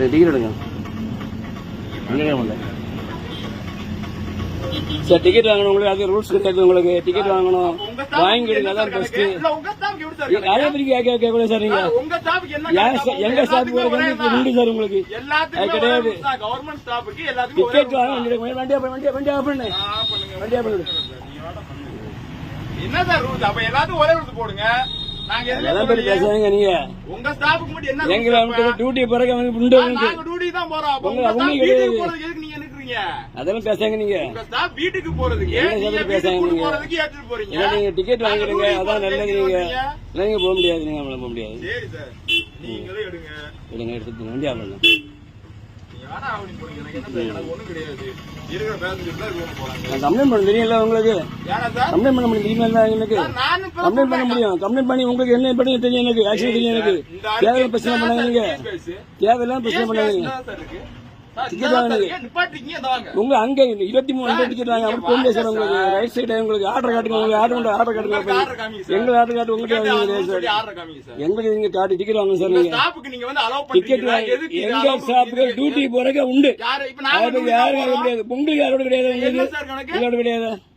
ரெண்டு டிக்கெட் எடுங்க முடியல சார் டிக்கெட் வாங்கணும் உங்களுக்கு. அது ரூல்ஸ் கிடையாது உங்களுக்கு. டிக்கெட் வாங்கணும். வாங்கிடுங்க. என்ன அதான் பெஸ்ட்? அதே மாதிரி கேட்க கேட்கக்கூடாது சார் நீங்க. எங்க ஸ்டாஃப். உண்டு சார் உங்களுக்கு? கிடையாது. டிக்கெட் வாங்க வண்டி எடுங்க. வண்டியா வண்டியா பண்ணு. வண்டியா பண்ணு. என்ன சார் ரூல்ஸ் அப்ப எல்லாத்துக்கும் ஒரே ரூல்ஸ் போடுங்க. நாங்க. பேசுறாங்க உங்க ஸ்டாஃப்க்கு மட்டும் என்ன? டியூட்டி பிறகு வந்து உண்டு ஆ, உங்களுக்கு நாங்க டியூட்டி தான் போறோம். அப்ப உங்க- உங்க staff உங்களுக்கு வீட்டுக்கு கிடையாது. போறதுக்கு எதுக்கு நீங்க நிக்கிறீங்க? அதெல்லாம் பேசாங்க நீங்க. உங்க ஸ்டாஃப் வீட்டுக்கு போறதுக்கு என்ன நீங்க சொல்றது வீட்டுக்கு பேசாங்க கூட்டு நீங்க? போறதுக்கு ஏத்துட்டு போறீங்க? ஏன்னா நீங்க டிக்கெட் வாங்கிடுங்க. அதான் நல்லது நீங்க. போக முடியாது. நீங்க நம்மள போக முடியாது. சரி சார். நீங்களே எடுங்க. எடுங்க எடுத்துட்டு வண்டியா பண்ணு கம்ப்ளைண்ட் பண்ண தெரியல உங்களுக்கு? கம்ப்ளைண்ட் பண்ண முடியும் தெரியுமா எனக்கு? கம்ப்ளைண்ட் பண்ண முடியும். கம்ப்ளைண்ட் பண்ணி உங்களுக்கு என்ன பண்ணி தெரியும் எனக்கு? ஆக்சுவலி தெரியும் எனக்கு. தேவையில்லாம் பிரச்சனை பண்ணாங்க நீங்க தேவையில்லாம் பிரச்சனை பண்ணாங்க டிக்கெட் இதான் வாங்குங்க. சார் இருக்கு. நிப்பாட்டிக்கிங்க, இதை வாங்க. உங்க அங்க இருபத்தி மூணு டிக்கெட் வாங்க அப்படி சார் உங்களுக்கு ரைட் சைடு உங்களுக்கு ஆர்டர் காட்டுங்க உங்களுக்கு ஆர்டர் கொண்டு ஆர்டர் காட்டுங்க. எங்க ஆர்டர் காட்டு சார் சார். எங்களுக்கு நீங்க காட்டி டிக்கெட் வாங்க சார் நீங்க டிக்கெட் எங்க பண்றீங்க? டியூட்டி போறக்க உண்டு யாரு- உங்களுக்கு யாரோட கிடையாது உங்களுக்கு? உங்களோட கிடையாது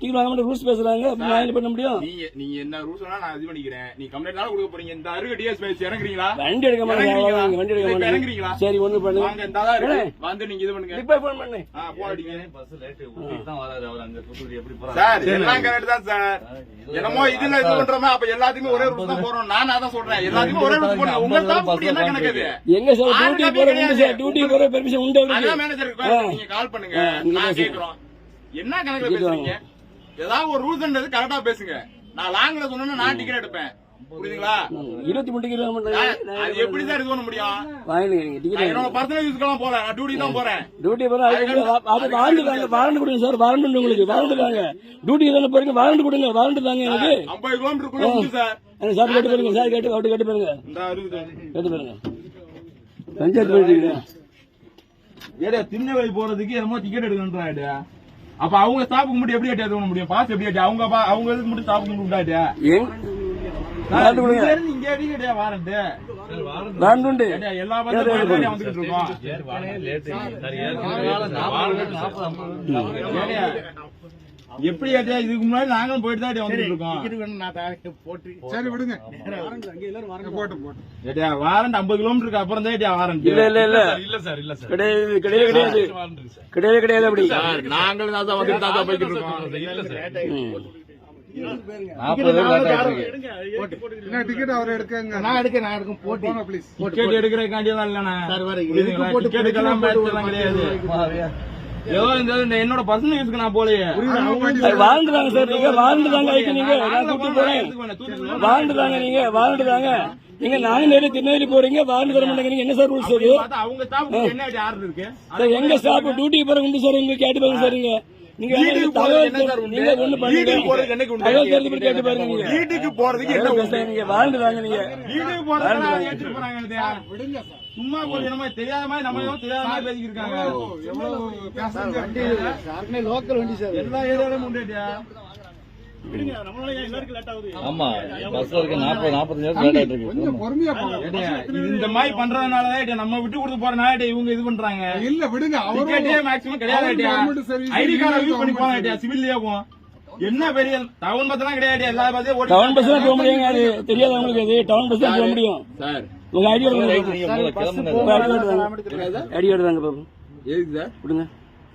டிக்கெட் வாங்க மட்டும் ரூல்ஸ் பேசுறாங்க. நான் என்ன பண்ண முடியும்? நீங்க நீங்க என்ன ரூல்ஸ் வேணா நான் இது பண்ணிக்கிறேன். நீ கம்ப்ளைண்ட் கொடுக்க போறீங்க. இந்த அருகு டிஎஸ் பேசி இறங்குறீங்களா? வண்டி எடுக்க மாட்டேங்க வண்டி எடுக்க மாட்டேங்க இறங்குறீங்களா? சரி ஒண்ணு வாங்க பண்ணுங்க இந்த தான் இருக்கு. வந்து நீங்க இது பண்ணுங்க. இப்ப போன் பண்ணு. ஆ போடிங்க பஸ் லேட்டு ஊட்டிக்கு தான் வராரு அவர். அங்க புத்தூர் எப்படி போறாரு? சார் எல்லாம் கரெக்ட் தான் சார். என்னமோ இதுல இது பண்றோமே அப்ப எல்லாத்துக்குமே ஒரே தான் போறோம் நான் அதான் சொல்றேன். எல்லாத்துக்குமே ஒரே உங்க என்ன கணக்கு அது? எங்க சார்? டியூட்டி போற சார். டியூட்டி போற பெர்மிஷன் உண்டு அதான் அவருக்கு மேனேஜர் நீங்க கால் பண்ணுங்க. நான். கேக்குறோம். என்ன கணக்குல பேசுறீங்க? ஏதாவது ஒரு ரூல்ஸ் கரெக்டா பேசுங்க. நான் லாங்ல சொன்னா நான் டிக்கெட் எடுப்பேன். புரியுதுங்களா? இருபத்தி மூணு நான் அது எப்படி சார் இது பண்ண முடியும்? என்னோட பர்சனல் யூஸ்க்கெல்லாம் போல நான் டியூட்டி தான் போறேன். டியூட்டி போற அது வாரண்டு கொடுங்க சார் வாரண்டு உங்களுக்கு வாரண்டு தாங்க டியூட்டி தானே போறீங்க வாரண்டு கொடுங்க வாரண்டு தாங்க எனக்கு. ஐம்பது கிலோமீட்டருக்குள்ள சார். சார் கேட்டு பாருங்க சார் கேட்டு அவட்டு கேட்டு பாருங்க. கேட்டு பாருங்க. பஞ்சாயத்து போயிட்டு போறதுக்கு என்னமோ டிக்கெட் எடுக்கணுன்றாடா அப்ப அவங்க ஸ்டாப்புக்கு மட்டும் எப்படி ஏட்டி பண்ண முடியும் பாஸ் எப்படி ஏட்டி அவங்க பா- அவங்க இதுக்கு மட்டும் ஸ்டாப்புக்கு மட்டும் விட்டாடா ஏன் வாரண்டு கொடுங்க இங்க அடிக்கடியா வாரண்ட் வாரண்டு எல்லா இருக்கோம் எப்படி ஏட்டியா இதுக்கு முன்னாடி நாங்களும் போயிட்டு தான் வந்துட்டு இருக்கோம் ஏட்டியா வாரண்ட் ஐம்பது கிலோமீட்டருக்கு அப்புறம் தான் வாரண்ட் இல்ல இல்ல இல்ல. இல்ல சார் இல்ல சார். கிடையாது கிடையாது கிடையாது. கிடையாது கிடையாது அப்படி. நாங்களும் தான் வந்துட்டு தான் போய்கிட்டு இருக்கோம். சார் டிக்கெட் அவர் எடுக்கங்க. நான் எடுக்க நான் எடுக்க போட்டி போங்க ப்ளீஸ் டிக்கெட் எடுக்கிறதுக்காண்டி தான் இல்லண்ணா. சார்? டிக்கெட்டுக்கெல்லாம் பேச்செல்லாம் கிடையாது. ஏதோ இந்த என்னோட பர்சனல் யூஸ்க்கு நான் போலையே. அது வாழ்ந்துதாங்க சார் நீங்க வாழ்ந்துதாங்க ஐக்கு நீங்க. நான் கூப்பிட்டு போறேன். வாழ்ந்துதாங்க நீங்க வாழ்ந்துதாங்க நீங்க நாங்க நேரம் திருநெல்வேலி போறீங்க வாழ்ந்து தர மாட்டேங்கிறீங்க என்ன சார் ரூல்ஸ் அது? அவங்க ஸ்டாஃப் என்ன ஆர்டர் இருக்கு எங்க ஸ்டாப் டியூட்டி போற உண்டு சார் உங்க கேட்டு பாருங்க சார் நீங்க வீட்டுக்கு போறதுக்கு என்ன சார் உண்டு? நீங்க ஒண்ணு வீட்டுக்கு போறதுக்கு என்னைக்கு உண்டு? தகவல் தெரிஞ்சு போய் கேட்டு பாருங்க நீங்க வீட்டுக்கு போறதுக்கு என்ன உண்டு? பேசுறீங்க நீங்க வாழ்ந்துதாங்க நீங்க வீட்டுக்கு போறதுக்கு ஏற்றிட்டு போறாங்க இல்லையா? சும்மா போய் என்னமோ தெரியாத மாதிரி நம்ம ஏதோ தெரியாத மாதிரி பேசிக்கிட்டு இருக்காங்க எவ்வளவு சாருமே லோக்கல் வண்டி சார் எல்லா ஏரியாவிலும் உண்டுட்டியா ஆமா பஸ்ல இருக்க நாற்பது நாற்பத்தஞ்சு பேர் லேட் ஆயிட்டு இருக்கு கொஞ்சம் பொறுமையா போங்க ஏட்டியா, இது இந்த மாதிரி பண்றதுனாலதான் நம்ம விட்டு கொடுத்து போறனால இவங்க இது பண்றாங்க இல்ல விடுங்க அவரும் மேக்ஸிமம் கிடையாது ஐடி கார்டு யூஸ் பண்ணி போனா சிவில்லயே போவோம். என்ன பெரிய டவுன் பஸ் எல்லாம் கிடையாது எல்லா டவுன் பஸ் போக முடியுங்க அது தெரியாது உங்களுக்கு அது டவுன் பஸ் போக முடியும் சார் உங்க ID right card ID card தாங்க பாப்போம் எதுக்கு சார் கொடுங்க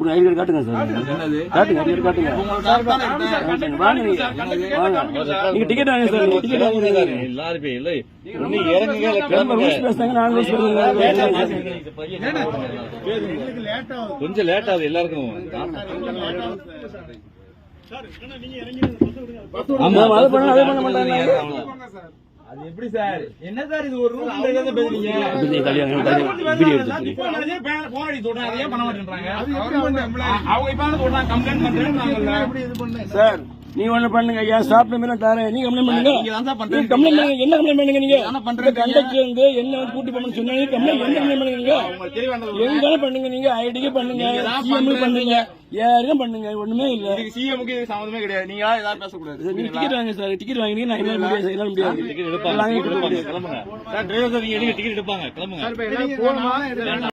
உங்க ஐடி கார்டு காட்டுங்க சார். காட்டுங்க ஐடி கார்டு காட்டுங்க. வாங்க நீங்க. டிக்கெட் வாங்க. சார். நீங்க டிக்கெட் வாங்க சார், லாரி போய் இல்லை. நீ இறங்குங்க கிளம்புங்க. ரூல்ஸ் பேசுறாங்க நான் ரூல்ஸ் பேசுறேன் கொஞ்சம் லேட் ஆகுது எல்லாருக்கும். ஆமா. அதை பண்ண அதை பண்ண மாட்டாங்க. அது எப்படி சார்? என்ன சார் இது ஒரு ரூல் பேசுறீங்க? போன் அதையே பண்ண மாட்டேன்றாங்க. அவங்க இப்ப சொல்றாங்க கம்ப்ளைண்ட் பண்ண? சார் நீ ஒண்ணு பண்ணுங்க ஐயா ஸ்டாப் நம்பர் தரேன். நீங்க கம்ப்ளைண்ட் பண்ணுங்க. நீங்க நீங்க கம்ப்ளைண்ட் பண்ணுங்க. என்ன கம்ப்ளைண்ட் பண்ணுங்க நீங்க? கண்டக்டர் வந்து என்ன கூட்டி போகணும்னு சொன்னா நீங்க கம்ப்ளைண்ட் என்ன கம்ப்ளைண்ட் பண்ணுங்க நீங்க? எங்க பண்ணுங்க நீங்க. ஐடிக்கு பண்ணுங்க. நீங்க சிஎம். பண்ணுங்க. யாருக்கும் பண்ணுங்க. ஒண்ணுமே இல்ல. சிஎம்க்கு இது சம்மந்தமே கிடையாது. நீங்க ஏதாவது பேசக்கூடாது. நீங்க டிக்கெட் வாங்க சார். டிக்கெட் நான் என்னால முடியாது. டிக்கெட் எடுப்பாங்க. வாங்கி கிளம்புங்க சார் டிரைவர் சார் நீங்க எடுங்க டிக்கெட் எடுப்பாங்க. கிளம்புங்க. போகணும்?